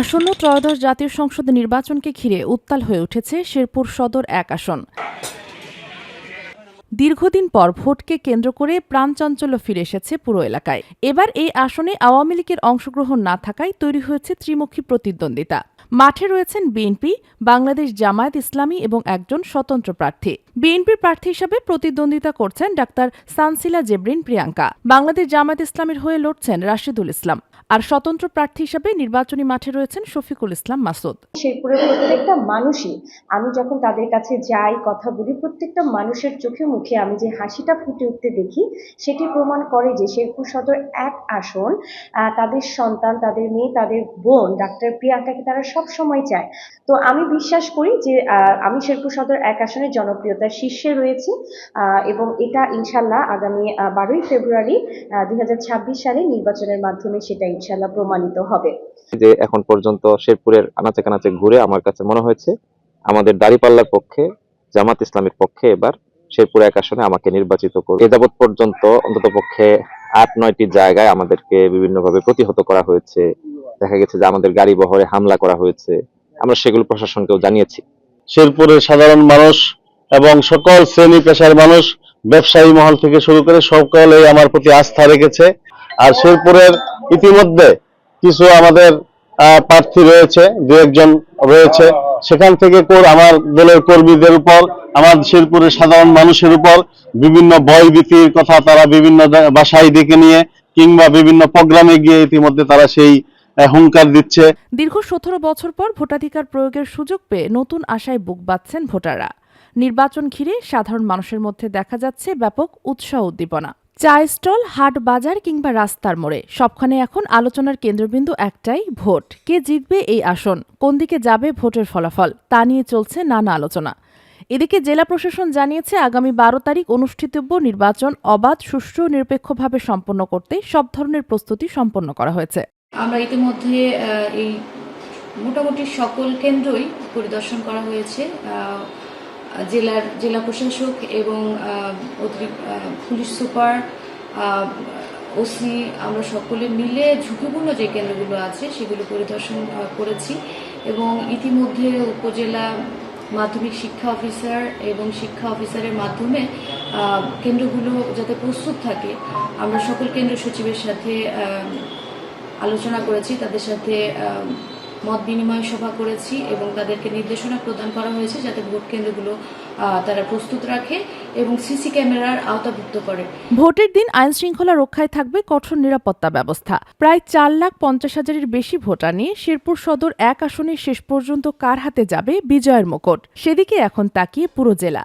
আসন্ন ত্রয়োদশ জাতীয় সংসদ নির্বাচনকে ঘিরে উত্তাল হয়ে উঠেছে শেরপুর সদর এক আসন। দীর্ঘদিন পর ভোটকে কেন্দ্র করে প্রাণচাঞ্চল্য ফিরে এসেছে পুরো এলাকায়। এবার এই আসনে আওয়ামী লীগের অংশগ্রহণ না থাকায় তৈরি হয়েছে ত্রিমুখী প্রতিদ্বন্দ্বিতা। মাঠে রয়েছেন বিএনপি, বাংলাদেশ জামায়াত ইসলামী এবং একজন স্বতন্ত্র প্রার্থী। বিএনপির প্রার্থী হিসাবে প্রতিদ্বন্দ্বিতা করছেন ডাক্তার সানসিলা জেবরিন প্রিয়াঙ্কা। বাংলাদেশ জামায়াত ইসলামের হয়ে লড়ছেন রাশিদুল ইসলাম। আর স্বতন্ত্র প্রার্থী হিসাবে নির্বাচনী মাঠে রয়েছেন শফিকুল ইসলাম মাসুদ। শেরপুরের প্রত্যেকটা মানুষই, আমি যখন তাদের কাছে যাই, কথা বলি, প্রত্যেকটা মানুষের চোখে আমি যে হাসিটা ফুটে উঠতে দেখি, সেটি প্রমাণ করে যে শেরপুর সদর এক আসন তাদের সন্তান, তাদের মেয়ে, তাদের বোন, ডাক্তার প্রিয়াঙ্কাকে তারা সব সময় চায়। তো আমি বিশ্বাস করি যে আমি শেরপুর সদর এক আসনের জনপ্রিয়তার শীর্ষে রয়েছি এবং এটা ইনশাল্লাহ আগামী বারোই ফেব্রুয়ারি দুই হাজার ছাব্বিশ সালে নির্বাচনের মাধ্যমে সেটা ইনশাল্লাহ প্রমাণিত হবে। যে এখন পর্যন্ত শেরপুরের আনাচে কানাচে ঘুরে আমার কাছে মনে হয়েছে, আমাদের দাঁড়িপাল্লার পক্ষে, জামাত ইসলামের পক্ষে এবার শেরপুর এক আসনে আমাকে নির্বাচিত করবে এ যাবৎ পর্যন্ত অন্তত পক্ষে আট, নয়টি জায়গায় আমাদেরকে বিভিন্নভাবে প্রতিহত করা হয়েছে। দেখা গেছে যে আমাদের গাড়ি বহরে হামলা করা হয়েছে। আমরা সেগুলো প্রশাসনকেও জানিয়েছি। শেরপুরের সাধারণ মানুষ এবং সকল শ্রেণি পেশার মানুষ ব্যবসায়ী মহল থেকে শুরু করে সকলেই আমার প্রতি আস্থা রেখেছে। আর শেরপুরের ইতিমধ্যে কিছু আমাদের প্রার্থী রয়েছে, দু একজন রয়েছে। সেখান থেকে কোর আমার দলের কর্মীদের উপর, আমার শেরপুরের সাধারণ মানুষের উপর বিভিন্ন ভয় ভীতির কথা তারা বিভিন্ন বাসায় ডেকে নিয়ে কিংবা বিভিন্ন প্রোগ্রামে গিয়ে ইতিমধ্যে তারা সেই হুঙ্কার দিচ্ছে। দীর্ঘ সতেরো বছর পর ভোটাধিকার প্রয়োগের সুযোগ পেয়ে নতুন আশায় বুক বাঁধছেন ভোটাররা। নির্বাচন ঘিরে সাধারণ মানুষের মধ্যে দেখা যাচ্ছে ব্যাপক উৎসাহ উদ্দীপনা। চা স্টল, হাট বাজার কিংবা রাস্তার মোড়ে। সবখানে এখন আলোচনার কেন্দ্রবিন্দু একটাই, ভোট। কে জিতবে এই আসন? কোন দিকে যাবে ভোটের ফলাফল? তা নিয়ে চলছে নানা আলোচনা। এদিকে জেলা প্রশাসন জানিয়েছে, আগামী বারো তারিখ অনুষ্ঠিতব্য নির্বাচন অবাধ, সুষ্ঠু, নিরপেক্ষভাবে সম্পন্ন করতে সব ধরনের প্রস্তুতি সম্পন্ন করা হয়েছে। আমরা ইতিমধ্যে এই মোটামুটি সকল কেন্দ্রই পরিদর্শন করা হয়েছে। জেলার জেলা প্রশাসক এবং অতিরিক্ত পুলিশ সুপার ওসি, আমরা সকলে মিলে ঝুঁকিপূর্ণ যে কেন্দ্রগুলো আছে সেগুলো পরিদর্শন করেছি এবং ইতিমধ্যে উপজেলা মাধ্যমিক শিক্ষা অফিসার এবং শিক্ষা অফিসারের মাধ্যমে কেন্দ্রগুলো যাতে প্রস্তুত থাকে, আমরা সকল কেন্দ্র সচিবের সাথে আলোচনা করেছি। তাদের সাথে মত বিনিময় সভা করেছি এবং তাদেরকে নির্দেশনা প্রদান করা হয়েছে যাতে ভোট কেন্দ্রগুলো তারা প্রস্তুত রাখে এবং সিসি ক্যামেরার আওতাভুক্ত করে। ভোটের দিন আইন শৃঙ্খলা রক্ষায় থাকবে কঠোর নিরাপত্তা ব্যবস্থা। প্রায় চার লাখ পঞ্চাশ হাজারের বেশি ভোটার নিয়ে শেরপুর সদর এক আসনে শেষ পর্যন্ত কার হাতে যাবে বিজয়ের মুকুট? সেদিকে এখন তাকিয়ে পুরো জেলা।